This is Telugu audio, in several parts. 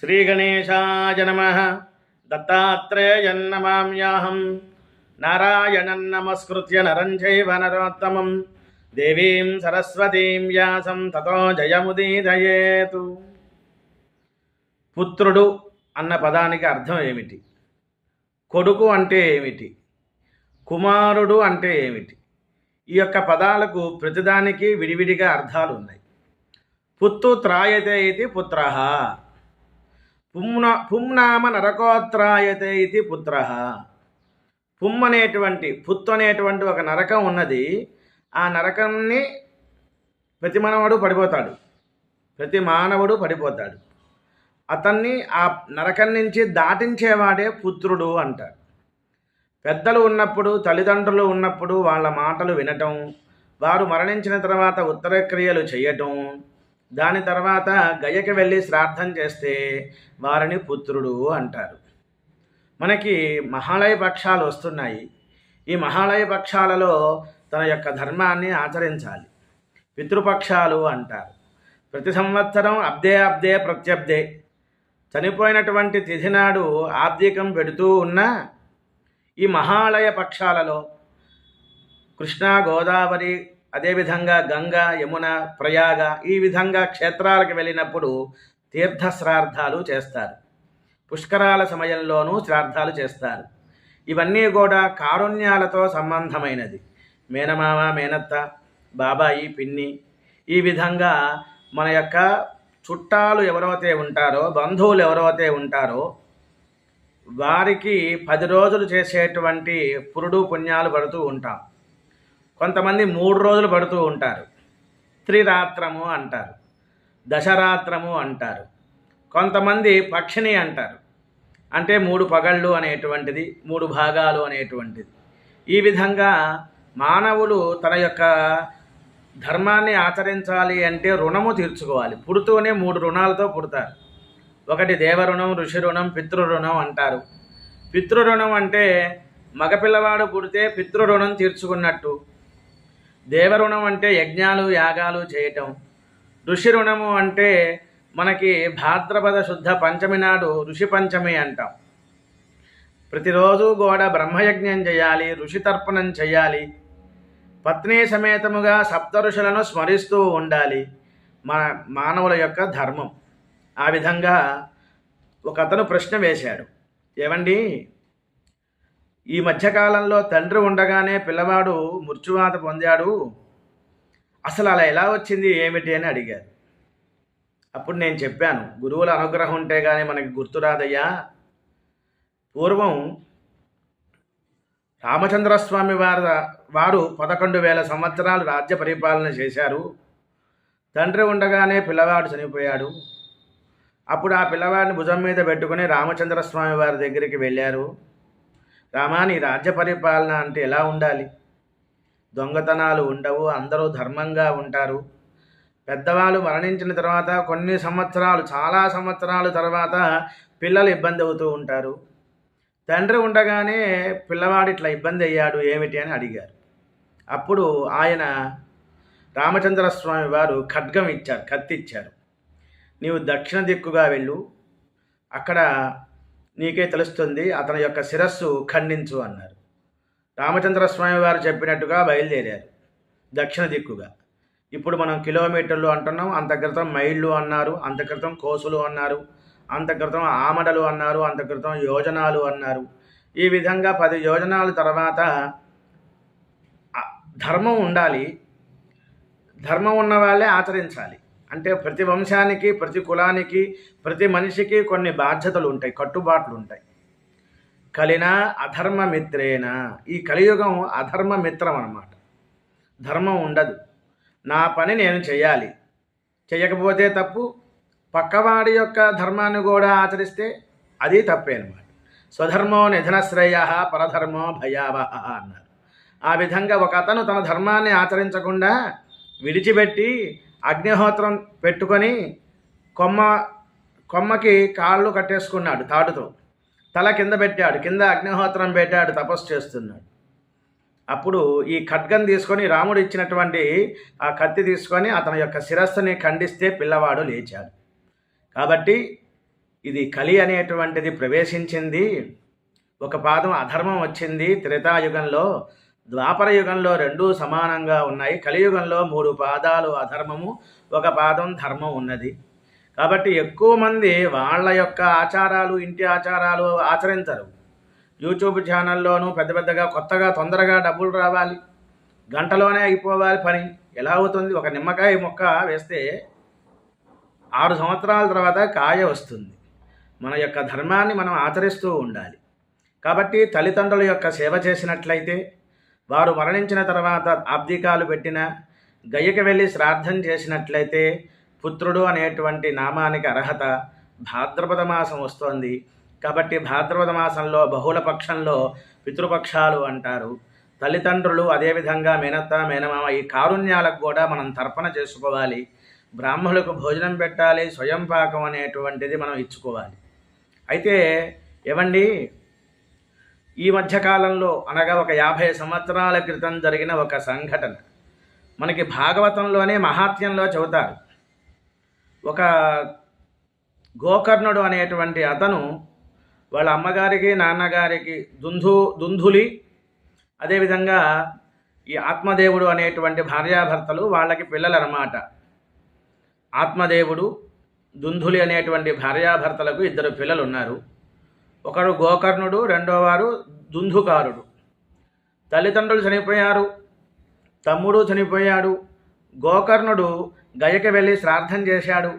శ్రీగణేశాయ నమ. దత్తాత్రేయన్నమామ్యాహం నారాయణం నమస్కృత్య నరం చైవ నరోత్తమం. దేవీం సరస్వతీం వ్యాసం తతో జయముదీదయేతు. పుత్రుడు అన్న పదానికి అర్థం ఏమిటి? కొడుకు అంటే ఏమిటి? కుమారుడు అంటే ఏమిటి? ఈ యొక్క పదాలకు ప్రతిదానికి విడివిడిగా అర్థాలు ఉన్నాయి పుత్తు త్రాయతే ఇది పుత్ర. పుమ్న పుంనామ నరకోత్రాయతే ఇది పుత్ర. పుమ్ అనేటువంటి పుత్తు అనేటువంటి ఒక నరకం ఉన్నది. ఆ నరకంని ప్రతి మానవుడు పడిపోతాడు. ప్రతి మానవుడు పడిపోతాడు. అతన్ని ఆ నరకం నుంచి దాటించేవాడే పుత్రుడు అంటారు. పెద్దలు ఉన్నప్పుడు తల్లిదండ్రులు ఉన్నప్పుడు వాళ్ళ మాటలు వినటం వారు మరణించిన తర్వాత ఉత్తరక్రియలు చేయటం దాని తర్వాత గయకి వెళ్ళి శ్రాద్ధం చేస్తే వారిని పుత్రుడు అంటారు. మనకి మహాలయ పక్షాలు వస్తున్నాయి. ఈ మహాలయ పక్షాలలో తన యొక్క ధర్మాన్ని ఆచరించాలి. పితృపక్షాలు అంటారు. ప్రతి సంవత్సరం అబ్దే అబ్దే ప్రత్యబ్దే. చనిపోయినటువంటి తిథి నాడు ఆబ్దికం పెడుతూ ఉన్నా ఈ మహాలయ పక్షాలలో కృష్ణా గోదావరి అదేవిధంగా గంగా యమున ప్రయాగ ఈ విధంగా క్షేత్రాలకు వెళ్ళినప్పుడు తీర్థ శ్రార్థాలు చేస్తారు. పుష్కరాల సమయంలోనూ శ్రార్థాలు చేస్తారు. ఇవన్నీ కూడా కారుణ్యాలతో సంబంధమైనది. మేనమామ మేనత్త బాబాయి పిన్ని ఈ విధంగా మన యొక్క చుట్టాలు ఎవరైతే ఉంటారో బంధువులు ఎవరైతే ఉంటారో వారికి పది రోజులు చేసేటువంటి పురుడు పుణ్యాలు పడుతూ ఉంటాం. కొంతమంది మూడు రోజులు పడుతూ ఉంటారు. త్రిరాత్రము అంటారు. దశరాత్రము అంటారు. కొంతమంది పక్షిని అంటారు. అంటే మూడు పగళ్ళు అనేటువంటిది మూడు భాగాలు అనేటువంటిది. ఈ విధంగా మానవులు తన యొక్క ధర్మాన్ని ఆచరించాలి అంటే రుణము తీర్చుకోవాలి. పుడుతూనే మూడు రుణాలతో పుడతారు. ఒకటి దేవరుణం ఋషి రుణం పితృరుణం అంటారు. పితృరుణం అంటే మగపిల్లవాడు పుడితే పితృరుణం తీర్చుకున్నట్టు. దేవరుణం అంటే యజ్ఞాలు యాగాలు చేయటం. ఋషి రుణము అంటే మనకి భాద్రపద శుద్ధ పంచమి నాడు ఋషి పంచమి అంటాం. ప్రతిరోజు గోడ బ్రహ్మయజ్ఞం చేయాలి ఋషి తర్పణం చేయాలి. పత్ని సమేతముగా సప్త ఋషులను స్మరిస్తూ ఉండాలి. మన మానవుల యొక్క ధర్మం. ఆ విధంగా ఒక అతను ప్రశ్న వేశాడు. ఏమండి ఈ మధ్యకాలంలో తండ్రి ఉండగానే పిల్లవాడు మృత్యువాత పొందాడు. అసలు అలా ఎలా వచ్చింది ఏమిటి అని అడిగారు. అప్పుడు నేను చెప్పాను గురువుల అనుగ్రహం ఉంటే కానీ మనకి గుర్తురాదయ్యా పూర్వం రామచంద్రస్వామి వారి వారు పదకొండు వేల సంవత్సరాలు రాజ్య పరిపాలన చేశారు. తండ్రి ఉండగానే పిల్లవాడు చనిపోయాడు. అప్పుడు ఆ పిల్లవాడిని భుజం మీద పెట్టుకుని రామచంద్రస్వామి వారి దగ్గరికి వెళ్ళారు. రామా నీ రాజ్య పరిపాలన అంటే ఎలా ఉండాలి? దొంగతనాలు ఉండవు అందరూ ధర్మంగా ఉంటారు. పెద్దవాళ్ళు మరణించిన తర్వాత కొన్ని సంవత్సరాలు చాలా సంవత్సరాల తర్వాత పిల్లలు ఇబ్బంది అవుతూ ఉంటారు. తండ్రి ఉండగానే పిల్లవాడు ఇట్లా ఇబ్బంది అయ్యాడు ఏమిటి అని అడిగారు. అప్పుడు ఆయన రామచంద్రస్వామి వారు ఖడ్గం ఇచ్చారు కత్తి ఇచ్చారు నీవు దక్షిణ దిక్కుగా వెళ్ళు అక్కడ నీకే తెలుస్తుంది అతని యొక్క శిరస్సు ఖండించు అన్నారు. రామచంద్రస్వామి వారు చెప్పినట్టుగా బయలుదేరారు దక్షిణ దిక్కుగా. ఇప్పుడు మనం కిలోమీటర్లు అంటున్నాం అంత క్రితం మైళ్ళు అన్నారు అంత క్రితం కోసులు అన్నారు అంత క్రితం ఆమడలు అన్నారు అంత క్రితం యోజనాలు అన్నారు. ఈ విధంగా పది యోజనాల తర్వాత ధర్మం ఉండాలి ధర్మం ఉన్న వాళ్ళే ఆచరించాలి. అంటే ప్రతి వంశానికి ప్రతి కులానికి ప్రతి మనిషికి కొన్ని బాధ్యతలు ఉంటాయి కట్టుబాట్లు ఉంటాయి. కలిన అధర్మమిత్రేన ఈ కలియుగం అధర్మ మిత్రం అన్నమాట. ధర్మం ఉండదు. నా పని నేను చేయాలి. చేయకపోతే తప్పు. పక్కవాడి యొక్క ధర్మాన్ని కూడా ఆచరిస్తే అది తప్పే అనమాట స్వధర్మో నిధనశ్రేయ పరధర్మో భయావహ అన్నారు. ఆ విధంగా ఒక అతను తన ధర్మాన్ని ఆచరించకుండా విడిచిపెట్టి అగ్నిహోత్రం పెట్టుకొని కొమ్మ కొమ్మకి కాళ్ళు కట్టేసుకున్నాడు తాడుతో. తల కింద పెట్టాడు కింద అగ్నిహోత్రం పెట్టాడు తపస్సు చేస్తున్నాడు. అప్పుడు ఈ ఖడ్గం తీసుకొని రాముడు ఇచ్చినటువంటి ఆ కత్తి తీసుకొని అతని యొక్క శిరస్సుని ఖండిస్తే పిల్లవాడు లేచాడు. కాబట్టి ఇది కలి అనేటువంటిది ప్రవేశించింది. ఒక పాదం అధర్మం వచ్చింది త్రేతాయుగంలో. ద్వాపర యుగంలో రెండూ సమానంగా ఉన్నాయి. కలియుగంలో మూడు పాదాలు అధర్మము ఒక పాదం ధర్మం ఉన్నది. కాబట్టి ఎక్కువ మంది వాళ్ళ యొక్క ఆచారాలు ఇంటి ఆచారాలు ఆచరించరు. యూట్యూబ్ ఛానల్లోనూ పెద్ద పెద్దగా కొత్తగా తొందరగా డబ్బులు రావాలి. గంటలోనే అయిపోవాలి పని. ఎలా అవుతుంది? ఒక నిమ్మకాయ మొక్క వేస్తే ఆరు సంవత్సరాల తర్వాత కాయ వస్తుంది. మన యొక్క ధర్మాన్ని మనం ఆచరిస్తూ ఉండాలి. కాబట్టి తల్లిదండ్రుల యొక్క సేవ చేసినట్లయితే వారు మరణించిన తర్వాత ఆబ్దికాలు పెట్టిన గయ్యకి వెళ్ళి శ్రాద్ధం చేసినట్లయితే పుత్రుడు అనేటువంటి నామానికి అర్హత భాద్రపద మాసం వస్తోంది. కాబట్టి భాద్రపద మాసంలో బహుళ పక్షంలో పితృపక్షాలు అంటారు. తల్లిదండ్రులు అదేవిధంగా మేనత్త మేనమామ ఈ కారుణ్యాలకు కూడా మనం తర్పణ చేసుకోవాలి. బ్రాహ్మణులకు భోజనం పెట్టాలి స్వయం పాకం అనేటువంటిది మనం ఇచ్చుకోవాలి. అయితే ఏమండి? ఈ మధ్యకాలంలో అనగా ఒక యాభై సంవత్సరాల క్రితం జరిగిన ఒక సంఘటన. మనకి భాగవతంలోనే మహాత్యంలో చెబుతారు. ఒక గోకర్ణుడు అనేటువంటి అతను వాళ్ళ అమ్మగారికి నాన్నగారికి దుంధు దుంధులి అదేవిధంగా ఈ ఆత్మదేవుడు అనేటువంటి భార్యాభర్తలు వాళ్ళకి పిల్లలు అన్నమాట ఆత్మదేవుడు దుంధులి అనేటువంటి భార్యాభర్తలకు ఇద్దరు పిల్లలు ఉన్నారు ఒకడు గోకర్ణుడు రెండోవారు దుంధుకారుడు దుందుకారుడు. తల్లిదండ్రులు చనిపోయారు తమ్ముడు చనిపోయాడు గోకర్ణుడు గయకి వెళ్ళి శ్రాద్ధం చేశాడు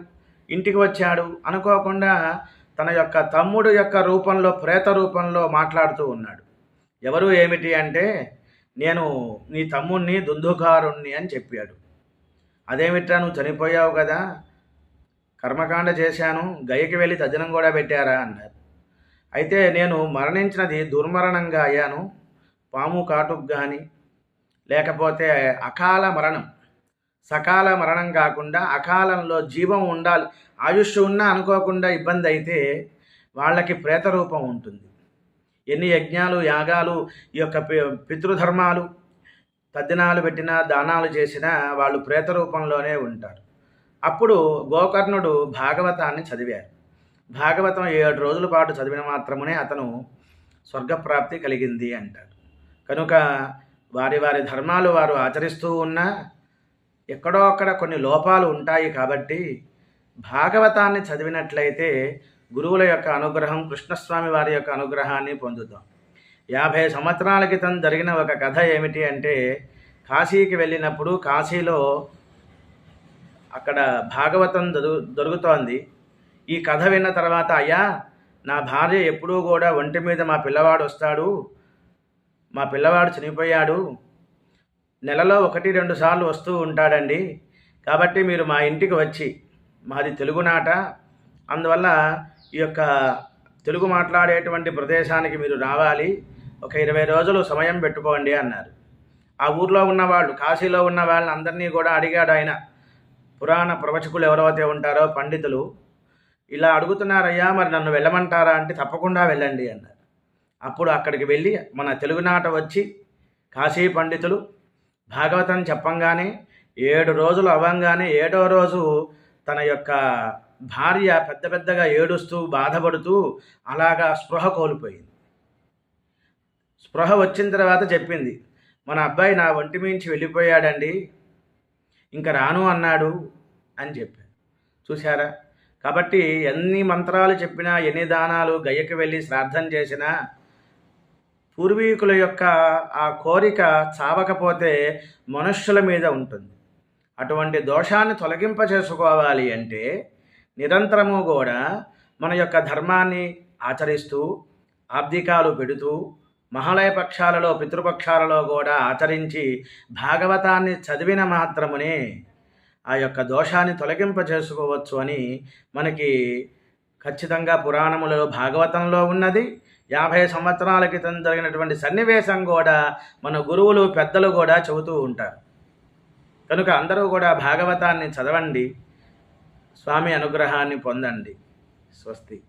ఇంటికి వచ్చాడు అనుకోకుండా తన యొక్క తమ్ముడు యొక్క రూపంలో ప్రేత రూపంలో మాట్లాడుతూ ఉన్నాడు. ఎవరు ఏమిటి అంటే నేను నీ తమ్ముణ్ణి దుందుకారుణ్ణి అని చెప్పాడు. అదేమిట్రా నువ్వు చనిపోయావు కదా కర్మకాండ చేశాను గయకి వెళ్ళి తజనం కూడా పెట్టారా? అన్నారు. అయితే నేను మరణించినది దుర్మరణంగా అయ్యాను. పాము కాటుకు కానీ లేకపోతే అకాల మరణం. సకాల మరణం కాకుండా అకాలంలో జీవం ఉండాలి. ఆయుష్ ఉన్నా అనుకోకుండా ఇబ్బంది అయితే వాళ్ళకి ప్రేత రూపం ఉంటుంది. ఎన్ని యజ్ఞాలు యాగాలు ఈ యొక్క పి- పితృధర్మాలు తద్దినాలు పెట్టినా దానాలు చేసినా వాళ్ళు ప్రేత రూపంలోనే ఉంటారు. అప్పుడు గోకర్ణుడు భాగవతాన్ని చదివారు. భాగవతం ఏడు రోజుల పాటు చదివిన మాత్రమునే అతను స్వర్గప్రాప్తి కలిగింది అంటాడు. కనుక వారి వారి ధర్మాలు వారు ఆచరిస్తూ ఉన్నా ఎక్కడో అక్కడ కొన్ని లోపాలు ఉంటాయి కాబట్టి భాగవతాన్ని చదివినట్లయితే గురువుల యొక్క అనుగ్రహం కృష్ణస్వామి వారి యొక్క అనుగ్రహాన్ని పొందుతాం. యాభై సంవత్సరాల క్రితం జరిగిన ఒక కథ ఏమిటి అంటే కాశీకి వెళ్ళినప్పుడు కాశీలో అక్కడ భాగవతం దొరు దొరుకుతోంది ఈ కథ విన్న తర్వాత అయ్యా నా భార్య ఎప్పుడూ కూడా ఒంటి మీద మా పిల్లవాడు వస్తాడు. మా పిల్లవాడు చనిపోయాడు. నెలలో ఒకటి రెండు సార్లు వస్తూ ఉంటాడండి. కాబట్టి మీరు మా ఇంటికి వచ్చి మాది తెలుగునాట. అందువల్ల ఈ యొక్క తెలుగు మాట్లాడేటువంటి ప్రదేశానికి మీరు రావాలి. ఒక ఇరవై రోజులు సమయం పెట్టుకోండి అన్నారు. ఆ ఊర్లో ఉన్నవాళ్ళు కాశీలో ఉన్న వాళ్ళని అందరినీ కూడా అడిగాడు ఆయన. పురాణ ప్రవచకులు ఎవరైతే ఉంటారో పండితులు ఇలా అడుగుతున్నారయ్యా మరి నన్ను వెళ్ళమంటారా అంటే తప్పకుండా వెళ్ళండి అన్నారు. అప్పుడు అక్కడికి వెళ్ళి మన తెలుగునాట వచ్చి కాశీ పండితులు భాగవతం చెప్పంగానే ఏడు రోజులు అవ్వంగానే ఏడో రోజు తన యొక్క భార్య పెద్ద పెద్దగా ఏడుస్తూ బాధపడుతూ అలాగా స్పృహ కోల్పోయింది. స్పృహ వచ్చిన తర్వాత చెప్పింది మన అబ్బాయి నా ఒంటి మించి వెళ్ళిపోయాడండి ఇంకా రాను అన్నాడు అని చెప్పారు. చూసారా కాబట్టి ఎన్ని మంత్రాలు చెప్పినా ఎన్ని దానాలు గయ్యకి వెళ్ళి శ్రాద్ధం చేసినా పూర్వీకుల యొక్క ఆ కోరిక చావకపోతే మనుష్యుల మీద ఉంటుంది. అటువంటి దోషాన్ని తొలగింప చేసుకోవాలి అంటే నిరంతరము కూడా మన యొక్క ధర్మాన్ని ఆచరిస్తూ ఆబ్దికాలు పెడుతూ మహాలయ పక్షాలలో పితృపక్షాలలో కూడా ఆచరించి భాగవతాన్ని చదివిన మాత్రమునే ఆ యొక్క దోషాన్ని తొలగింప చేసుకోవచ్చు అని మనకి ఖచ్చితంగా పురాణములలో భాగవతంలో ఉన్నది. యాభై సంవత్సరాల క్రితం జరిగినటువంటి సన్నివేశం కూడా మన గురువులు పెద్దలు కూడా చెబుతూ ఉంటారు. కనుక అందరూ కూడా భాగవతాన్ని చదవండి. స్వామి అనుగ్రహాన్ని పొందండి. స్వస్తి.